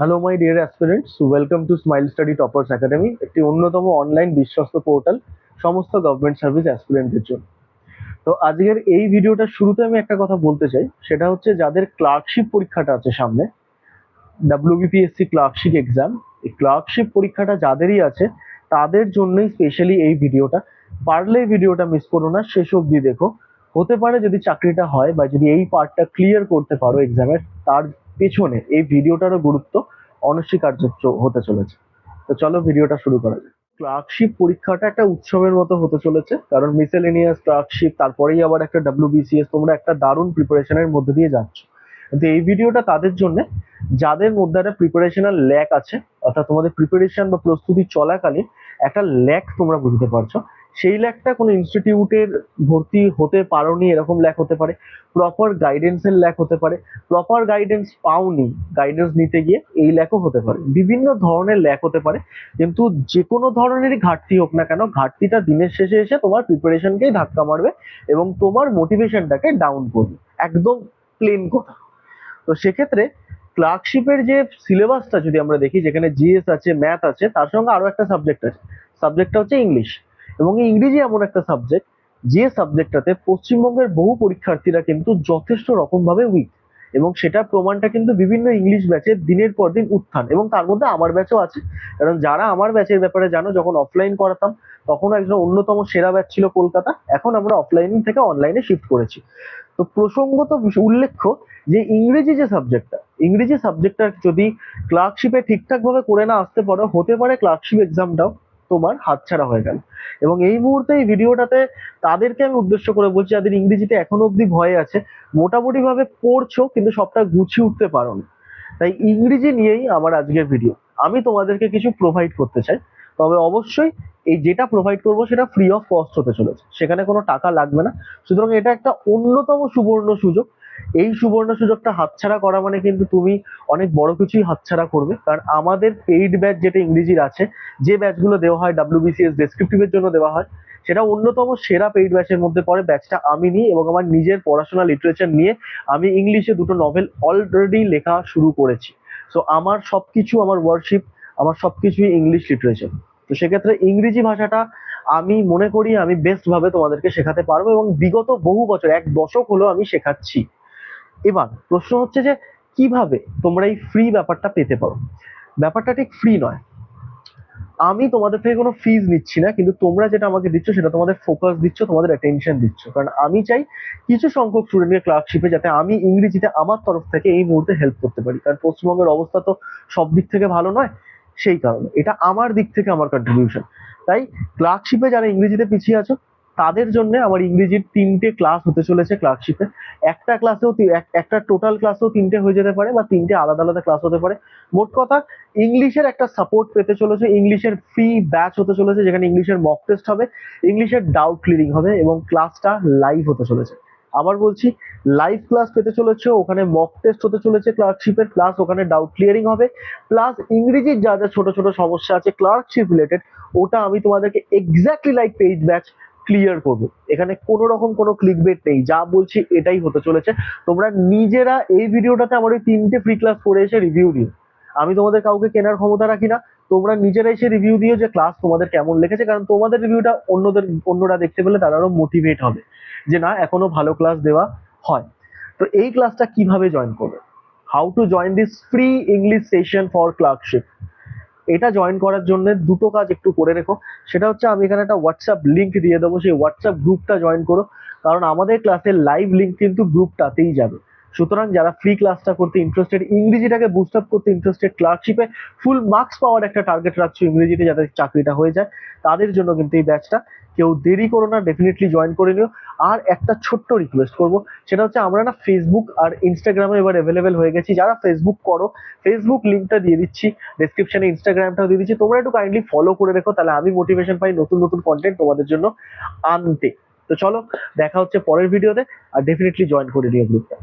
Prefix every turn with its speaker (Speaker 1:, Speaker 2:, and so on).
Speaker 1: Hello my dear aspirants welcome to Smile Study Toppers academy একটি অন্যতম online বিশ্বস্ত portal সমস্ত গভর্নমেন্ট সার্ভিস অ্যাসপিরেন্টদের জন্য। তো আজকের এই ভিডিওটা শুরুতে আমি একটা কথা বলতে চাই, সেটা হচ্ছে যাদের ক্লার্কশিপ পরীক্ষাটা আছে সামনে ডাব্লিউবিপিএসসি ক্লার্কশিপ এক্সাম এই ক্লার্কশিপ পরীক্ষাটা যাদেরই আছে, তাদের জন্যই স্পেশালি এই ভিডিওটা। পারলে ভিডিওটা মিস করো না, শেষ অবধি দেখো। হতে পারে যদি চাকরিটা হয় বা যদি এই পার্টটা ক্লিয়ার করতে পারো এক্সামের তার পেছনে এই ভিডিওটারও গুরুত্ব অনস্বীকার্য হতে চলেছে। তো চলো ভিডিওটা শুরু করা যাক। ক্লার্কশিপ পরীক্ষাটা একটা উৎসবের মতো হতে চলেছে, কারণ মিসেলেনিয়াস ক্লার্কশিপ তারপরেই আবার একটা ডাব্লিউবিসিএস তোমরা একটা দারুণ প্রিপারেশনের মধ্যে দিয়ে যাচ্ছ। কিন্তু এই ভিডিওটা তাদের জন্য, যাদের মধ্যে একটা প্রিপারেশনাল ল্যাক আছে, অর্থাৎ তোমাদের প্রিপারেশন বা প্রস্তুতি চলাকালীন একটা ল্যাক তোমরা বুঝতে পারছ। সেই ল্যাকটা কোনো ইনস্টিটিউটের ভর্তি হতে পারোনি, এরকম ল্যাক হতে পারে। প্রপার গাইডেন্সের ল্যাক হতে পারে। প্রপার গাইডেন্স পাওনি গাইডেন্স নিতে গিয়ে এই ল্যাকও হতে পারে। বিভিন্ন ধরনের ল্যাক হতে পারে, কিন্তু যে কোনো ধরনেরই ঘাটতি হোক না কেন, ঘাটতিটা দিনের শেষে এসে তোমার প্রিপারেশনকেই ধাক্কা মারবে এবং তোমার মোটিভেশনটাকে ডাউন করবে। একদম প্লেন কথা। তো সেক্ষেত্রে ক্লার্কশিপের যে সিলেবাসটা যদি আমরা দেখি, যেখানে জিএস আছে ম্যাথ আছে, তার সঙ্গে আরও একটা সাবজেক্ট আছে। সাবজেক্টটা হচ্ছে ইংলিশ এবং এই ইংরেজি এমন একটা সাবজেক্ট যে সাবজেক্টটাতে পশ্চিমবঙ্গের বহু পরীক্ষার্থীরা কিন্তু যথেষ্ট রকমভাবে উইক এবং সেটার প্রমাণটা কিন্তু বিভিন্ন ইংলিশ ব্যাচের দিনের পর দিন উত্থান এবং তার মধ্যে আমার ব্যাচও আছে। কারণ যারা আমার ব্যাচের ব্যাপারে জানো, যখন অফলাইন করাতাম তখন একজন অন্যতম সেরা ব্যাচ ছিল কলকাতা। এখন আমরা অফলাইন থেকে অনলাইনে শিফট করেছি। তো প্রসঙ্গত উল্লেখ্য যে ইংরেজি যে সাবজেক্টটা ইংরেজি সাবজেক্টটা যদি ক্লার্কশিপে ঠিকঠাক ভাবে করে না আসতে পারো, হতে পারে ক্লার্কশিপ এক্সামটাও তোমার হাতছাড়া হয়ে গেল। এবং এই মুহূর্তে এই ভিডিওটাতে তাদেরকে আমি উদ্দেশ্য করে বলছি, যাদের ইংরেজিতে এখনও অবধি ভয় আছে মোটামুটি ভাবে পড়ছো, কিন্তু সবটা গুছিয়ে উঠতে পারো না। তাই ইংরেজি নিয়েই আমার আজকের ভিডিও। আমি তোমাদেরকে কিছু প্রোভাইড করতে চাই। তবে অবশ্যই এই যেটা প্রোভাইড করব সেটা ফ্রি অফ কস্ট হতে চলেছে। সেখানে কোনো টাকা লাগবে না। সুতরাং এটা একটা অন্যতম সুবর্ণ সুযোগ। এই সুবর্ণ সুযোগটা হাতছাড়া করা মানে কিন্তু তুমি অনেক বড় কিছুই হাতছাড়া করবে। কারণ আমাদের পেইড ব্যাচ যেটা ইংরেজির আছে, যে ব্যাচগুলো দেওয়া হয় ডাব্লিউবিসিএস ডেসক্রিপটিভের জন্য দেওয়া হয়, সেটা অন্যতম সেরা পেইড ব্যাচের মধ্যে পড়ে ব্যাচটা আমি নিই এবং আমার নিজের পড়াশোনা লিটারেচার নিয়ে আমি ইংলিশে দুটো নভেল অলরেডি লেখা শুরু করেছি। সো আমার সবকিছু আমার ওয়ার্কশিপ আমার সবকিছুই ইংলিশ লিটারেচার তো সেক্ষেত্রে ইংরেজি ভাষাটা আমি মনে করি আমি বেস্ট ভাবে তোমাদেরকে শেখাতে পারব এবং বিগত বহু বছর, এক দশক হলো আমি শেখাচ্ছি। এবার প্রশ্ন হচ্ছে যে কীভাবে তোমরা এই ফ্রি ব্যাপারটা পেতে পারো? ব্যাপারটা ঠিক ফ্রি নয়। আমি তোমাদের থেকে কোনো ফিজ নিচ্ছি না, কিন্তু তোমরা যেটা আমাকে দিচ্ছ সেটা তোমাদের ফোকাস দিচ্ছ, তোমাদের অ্যাটেনশন দিচ্ছ। কারণ আমি চাই কিছু সংখ্যক স্টুডেন্টের ক্লার্কশিপে যাতে আমি ইংরেজিতে আমার তরফ থেকে এই মুহূর্তে হেল্প করতে পারি। কারণ পশ্চিমবঙ্গের অবস্থা তো সব দিক থেকে ভালো নয়, সেই কারণে। এটা আমার দিক থেকে আমার কন্ট্রিবিউশন তাই ক্লার্কশিপে যারা ইংরেজিতে পিছিয়ে আছো তাদের জন্য আমার ইংরেজির তিনটে ক্লাস হতে চলেছে ক্লার্কশিপে একটা ক্লাসেও একটা টোটাল ক্লাসেও তিনটে হয়ে যেতে পারে বা তিনটে আলাদা আলাদা ক্লাস হতে পারে। মোট কথা, ইংলিশের একটা সাপোর্ট পেতে চলেছে, ইংলিশের ফ্রি ব্যাচ হতে চলেছে, যেখানে ইংলিশের মক টেস্ট হবে, ইংলিশের ডাউট ক্লিয়ারিং হবে এবং ক্লাসটা লাইভ হতে চলেছে। আবার বলছি লাইভ ক্লাস পেতে চলেছে, ওখানে মক টেস্ট হতে চলেছে ক্লার্কশিপের প্লাস ওখানে ডাউট ক্লিয়ারিং হবে। প্লাস ইংরেজির যা যা ছোট ছোট সমস্যা আছে ক্লার্কশিপ রিলেটেড ওটা আমি তোমাদেরকে exactly like page batch clear করব। এখানে কোনো রকম কোনো ক্লিক বেট নেই। যা বলছি এটাই হতে চলেছে। তোমরা নিজেরা এই ভিডিওটাতে আমার ওই তিনটে ফ্রি ক্লাস করে এসে রিভিউ দিও। আমি তোমাদের কাউকে কেনার ক্ষমতা রাখি না। তোমরা নিজেরা এসে রিভিউ দিও যে ক্লাস তোমাদের কেমন লেগেছে। কারণ তোমাদের রিভিউটা অন্যদের, অন্যরা দেখতে পেলে তারা আরও মোটিভেট হবে যে না, এখনও ভালো ক্লাস দেওয়া হয়। তো এই ক্লাসটা কীভাবে জয়েন করবে? How to join this free English session for clerkship এটা জয়েন করার জন্য দুটো কাজ একটু করে রেখো। সেটা হচ্ছে আমি এখানে একটা হোয়াটসঅ্যাপ লিঙ্ক দিয়ে দেবো। সেই হোয়াটসঅ্যাপ গ্রুপটা জয়েন করো। কারণ আমাদের ক্লাসের লাইভ লিঙ্ক কিন্তু গ্রুপটাতেই যাবে। সুতরাং যারা ফ্রি ক্লাসটা করতে ইন্টারেস্টেড ইংরেজিটাকে বুস্ট আপ করতে ইন্টারেস্টেড ক্লার্কশিপে ফুল মার্কস পাওয়ার একটা টার্গেট রাখছো ইংরেজিতে যাতে চাকরিটা হয়ে যায়। তাদের জন্য কিন্তু এই ব্যাচটা কেউ দেরি করো না ডেফিনেটলি জয়েন করে নিও। আর একটা ছোট্ট রিকোয়েস্ট করব, সেটা হচ্ছে আমরা না ফেসবুক আর ইনস্টাগ্রামে এবার অ্যাভেলেবেল হয়ে গেছি। যারা ফেসবুক করো ফেসবুক লিঙ্কটা দিয়ে দিচ্ছি ডেসক্রিপশনে ইনস্টাগ্রামটাও দিয়ে দিচ্ছি। তোমরা একটু কাইন্ডলি ফলো করে রেখো, তাহলে আমি মোটিভেশন পাই নতুন নতুন কন্টেন্ট তোমাদের জন্য আনতে। তো চলো, দেখা হচ্ছে পরের ভিডিওতে আর ডেফিনেটলি জয়েন করে নিও গ্রুপটা